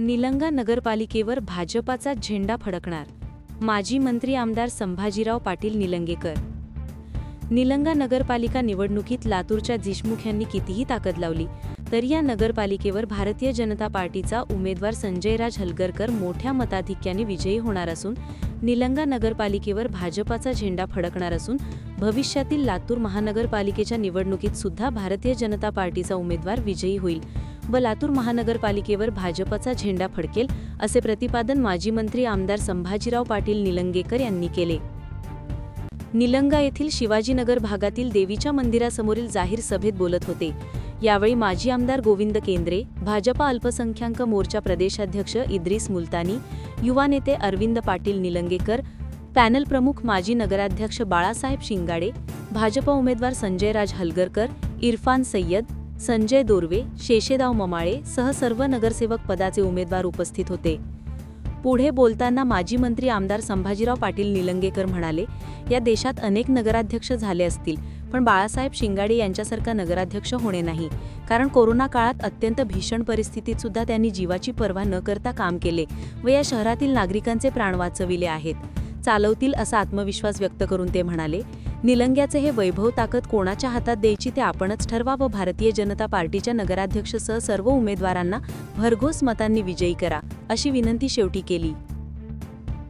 निलंगा नगरपालिकेवर भाजपाचा झेंडा फडकणार माजी मंत्री आमदार संभाजीराव पाटील निलंगेकर. निलंगा नगरपालिका निवडणुकीत लातूरच्या देशमुख यांनी कितीही ताकद लावली तरी या नगरपालिकेवर भारतीय जनता पार्टीचा उमेदवार संजयराज हलगरकर मोठ्या मताधिक्याने विजयी होणार असून निलंगा नगरपालिकेवर भाजपाचा झेंडा फडकणार असून भविष्यातील लातूर महानगरपालिकेच्या निवडणुकीत सुद्धा भारतीय जनता पार्टीचा उमेदवार विजयी होईल व लातूर महानगरपालिकेवर भाजपचा झेंडा फडकेल असे प्रतिपादन माजी मंत्री आमदार संभाजीराव पाटील निलंगेकर यांनी केले. निलंगा येथील शिवाजीनगर भागातील देवीच्या मंदिरासमोरील जाहीर सभेत बोलत होते. यावेळी माजी आमदार गोविंद केंद्रे भाजपा अल्पसंख्याक मोर्चा प्रदेशाध्यक्ष इद्रिस मुलतानी युवा नेते अरविंद पाटील निलंगेकर पॅनल प्रमुख माजी नगराध्यक्ष बाळासाहेब शिंगाडे भाजपा उमेदवार संजयराज हलगरकर इरफान सय्यद संजय दोर्वे शेषेदाव ममाळे सह सर्व नगरसेवक पदाचे उमेदवार उपस्थित होते. पुढे बोलताना माजी मंत्री आमदार संभाजीराव पाटील निलंगेकर म्हणाले या देशात अनेक नगराध्यक्ष झाले असतील पण बाळासाहेब शिंगाडे यांच्यासारखा नगराध्यक्ष होणे नाही. कारण कोरोना काळात अत्यंत भीषण परिस्थितीत सुद्धा त्यांनी जीवाची पर्वा न करता काम केले व या शहरातील नागरिकांचे प्राण वाचविले आहेत. चालवतील असा आत्मविश्वास व्यक्त करून ते म्हणाले निलंग्याचे हे वैभव ताकद कोणाच्या हातात द्यायची ते आपणच ठरवा व भारतीय जनता पार्टीच्या नगराध्यक्षसह सर्व उमेदवारांना भरघोस मतांनी विजयी करा अशी विनंती शेवटी केली.